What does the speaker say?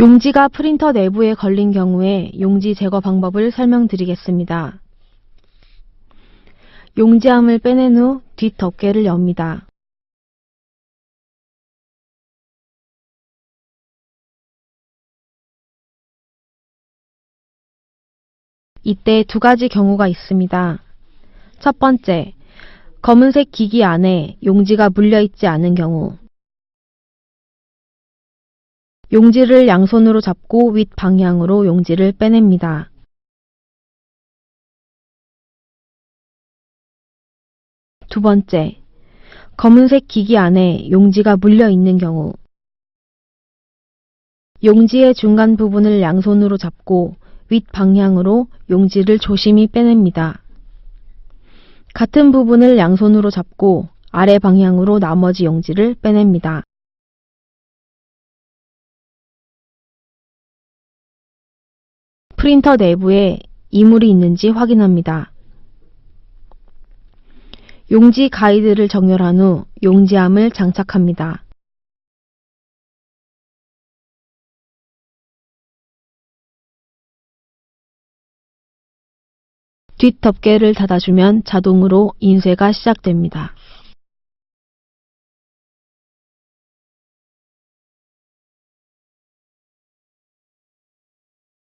용지가 프린터 내부에 걸린 경우에 용지 제거 방법을 설명드리겠습니다. 용지함을 빼낸 후 뒷 덮개를 엽니다. 이때 두 가지 경우가 있습니다. 첫 번째, 검은색 기기 안에 용지가 물려있지 않은 경우. 용지를 양손으로 잡고 윗 방향으로 용지를 빼냅니다. 두 번째, 검은색 기기 안에 용지가 물려 있는 경우. 용지의 중간 부분을 양손으로 잡고 윗 방향으로 용지를 조심히 빼냅니다. 같은 부분을 양손으로 잡고 아래 방향으로 나머지 용지를 빼냅니다. 프린터 내부에 이물이 있는지 확인합니다. 용지 가이드를 정렬한 후 용지함을 장착합니다. 뒷 덮개를 닫아주면 자동으로 인쇄가 시작됩니다.